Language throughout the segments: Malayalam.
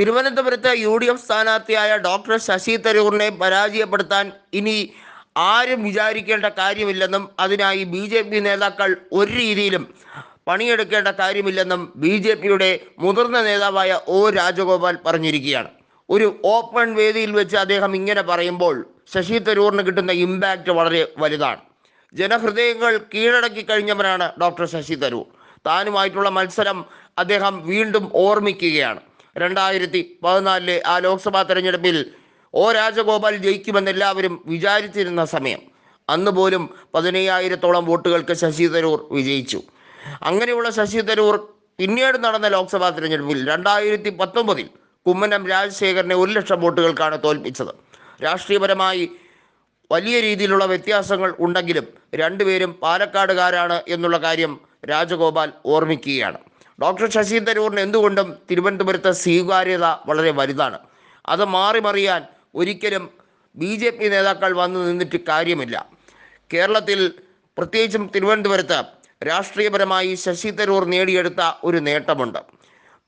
തിരുവനന്തപുരത്ത് യു ഡി എഫ് സ്ഥാനാർത്ഥിയായ ഡോക്ടർ ശശി തരൂറിനെ പരാജയപ്പെടുത്താൻ ഇനി ആരും വിചാരിക്കേണ്ട കാര്യമില്ലെന്നും അതിനായി ബി ജെ പി നേതാക്കൾ ഒരു രീതിയിലും പണിയെടുക്കേണ്ട കാര്യമില്ലെന്നും ബി ജെ പിയുടെ മുതിർന്ന നേതാവായ ഒ രാജഗോപാൽ പറഞ്ഞിരിക്കുകയാണ്. ഒരു ഓപ്പൺ വേദിയിൽ വെച്ച് അദ്ദേഹം ഇങ്ങനെ പറയുമ്പോൾ ശശി തരൂറിന് കിട്ടുന്ന ഇമ്പാക്റ്റ് വളരെ വലുതാണ്. ജനഹൃദയങ്ങൾ കീഴടക്കി കഴിഞ്ഞവനാണ് ഡോക്ടർ ശശി തരൂർ. താനുമായിട്ടുള്ള മത്സരം അദ്ദേഹം വീണ്ടും ഓർമ്മിക്കുകയാണ്. രണ്ടായിരത്തി പതിനാലിലെ ആ ലോക്സഭാ തെരഞ്ഞെടുപ്പിൽ ഒ രാജഗോപാൽ ജയിക്കുമെന്ന് എല്ലാവരും വിചാരിച്ചിരുന്ന സമയം. അന്ന് പോലും പതിനയ്യായിരത്തോളം വോട്ടുകൾക്ക് ശശി തരൂർ വിജയിച്ചു. അങ്ങനെയുള്ള ശശി തരൂർ പിന്നീട് നടന്ന ലോക്സഭാ തെരഞ്ഞെടുപ്പിൽ രണ്ടായിരത്തി പത്തൊമ്പതിൽ കുമ്മനം രാജശേഖരനെ ഒരു ലക്ഷം വോട്ടുകൾക്കാണ് തോൽപ്പിച്ചത്. രാഷ്ട്രീയപരമായി വലിയ രീതിയിലുള്ള വ്യത്യാസങ്ങൾ ഉണ്ടെങ്കിലും രണ്ടുപേരും പാലക്കാടുകാരാണ് എന്നുള്ള കാര്യം രാജഗോപാൽ ഓർമ്മിക്കുകയാണ്. ഡോക്ടർ ശശി തരൂറിന് എന്തുകൊണ്ടും തിരുവനന്തപുരത്തെ സ്വീകാര്യത വളരെ വലുതാണ്. അത് മാറി മറിയാൻ ഒരിക്കലും ബി ജെ പി നേതാക്കൾ വന്നു നിന്നിട്ട് കാര്യമില്ല. കേരളത്തിൽ പ്രത്യേകിച്ചും തിരുവനന്തപുരത്ത് രാഷ്ട്രീയപരമായി ശശി തരൂർ നേടിയെടുത്ത ഒരു നേട്ടമുണ്ട്.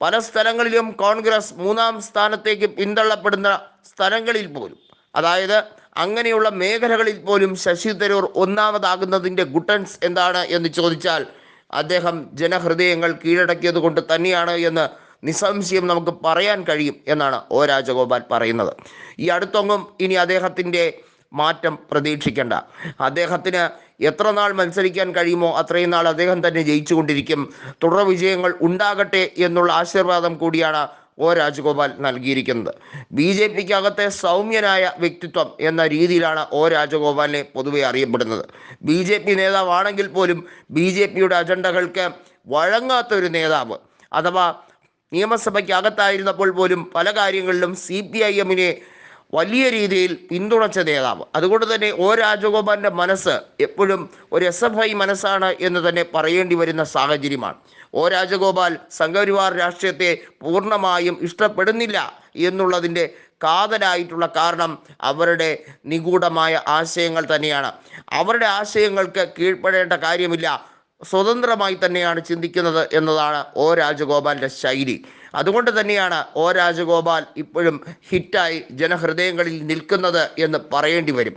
പല സ്ഥലങ്ങളിലും കോൺഗ്രസ് മൂന്നാം സ്ഥാനത്തേക്ക് പിന്തള്ളപ്പെടുന്ന സ്ഥലങ്ങളിൽ പോലും അതായത് അങ്ങനെയുള്ള മേഖലകളിൽ പോലും ശശി തരൂർ ഒന്നാമതാകുന്നതിന്റെ ഗുട്ടൻസ് എന്താണ് എന്ന് ചോദിച്ചാൽ അദ്ദേഹം ജനഹൃദയങ്ങൾ കീഴടക്കിയത് കൊണ്ട് തന്നെയാണ് എന്ന് നിസ്സംശയം നമുക്ക് പറയാൻ കഴിയും എന്നാണ് ഒ രാജഗോപാൽ പറയുന്നത്. ഈ അടുത്തൊന്നും ഇനി അദ്ദേഹത്തിന്റെ മാറ്റം പ്രതീക്ഷിക്കേണ്ട. അദ്ദേഹത്തിന് എത്ര നാൾ മത്സരിക്കാൻ കഴിയുമോ അത്രയും നാൾ അദ്ദേഹം തന്നെ ജയിച്ചുകൊണ്ടിരിക്കും. തുടർ വിജയങ്ങൾ ഉണ്ടാകട്ടെ എന്നുള്ള ആശീർവാദം കൂടിയാണ് ഒ രാജഗോപാൽ നൽകിയിരിക്കുന്നത്. ബി ജെ പിക്ക് അകത്തെ സൗമ്യനായ വ്യക്തിത്വം എന്ന രീതിയിലാണ് ഒ രാജഗോപാലിനെ പൊതുവെ അറിയപ്പെടുന്നത്. ബി ജെ പി നേതാവാണെങ്കിൽ പോലും ബി ജെ പിയുടെ അജണ്ടകൾക്ക് വഴങ്ങാത്ത ഒരു നേതാവ്. അഥവാ നിയമസഭയ്ക്ക് അകത്തായിരുന്നപ്പോൾ പോലും പല കാര്യങ്ങളിലും സി പി ഐ എമ്മിനെ വലിയ രീതിയിൽ പിന്തുണച്ച നേതാവ്. അതുകൊണ്ട് തന്നെ ഒ രാജഗോപാലിന്റെ മനസ്സ് എപ്പോഴും ഒരു എസ് എഫ് ഐ മനസ്സാണ് എന്ന് തന്നെ പറയേണ്ടി വരുന്ന സാഹചര്യമാണ്. ഒ രാജഗോപാൽ സംഘപരിവാർ രാഷ്ട്രീയത്തെ പൂർണമായും ഇഷ്ടപ്പെടുന്നില്ല എന്നുള്ളതിന്റെ കാതലായിട്ടുള്ള കാരണം അവരുടെ നിഗൂഢമായ ആശയങ്ങൾ തന്നെയാണ്. അവരുടെ ആശയങ്ങൾക്ക് കീഴ്പ്പെടേണ്ട കാര്യമില്ല. സ്വതന്ത്രമായി തന്നെയാണ് ചിന്തിക്കുന്നത് എന്നതാണ് ഒ രാജഗോപാലിന്റെ ശൈലി. അതുകൊണ്ട് തന്നെയാണ് ഒ രാജഗോപാൽ ഇപ്പോഴും ഹിറ്റായി ജനഹൃദയങ്ങളിൽ നിൽക്കുന്നത് എന്ന് പറയേണ്ടി വരും.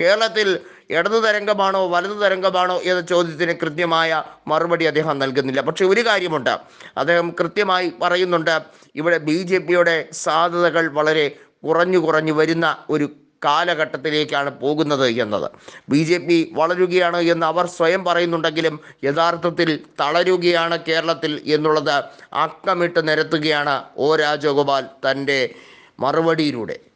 കേരളത്തിൽ ഇടതു തരംഗമാണോ വലതു തരംഗമാണോ എന്ന ചോദ്യത്തിന് കൃത്യമായ മറുപടി അദ്ദേഹം നൽകുന്നില്ല. പക്ഷെ ഒരു കാര്യമുണ്ട്. അദ്ദേഹം കൃത്യമായി പറയുന്നുണ്ട് ഇവിടെ ബി ജെ പിയുടെ സാധ്യതകൾ വളരെ കുറഞ്ഞു കുറഞ്ഞു വരുന്ന ഒരു കാലഘട്ടത്തിലേക്കാണ് പോകുന്നത് എന്നത്. ബി ജെ പി വളരുകയാണ് എന്ന് അവർ സ്വയം പറയുന്നുണ്ടെങ്കിലും യഥാർത്ഥത്തിൽ തളരുകയാണ് കേരളത്തിൽ എന്നുള്ളത് അക്കമിട്ട് നിരത്തുകയാണ് ഒ രാജഗോപാൽ തന്റെ മറുപടിയിലൂടെ.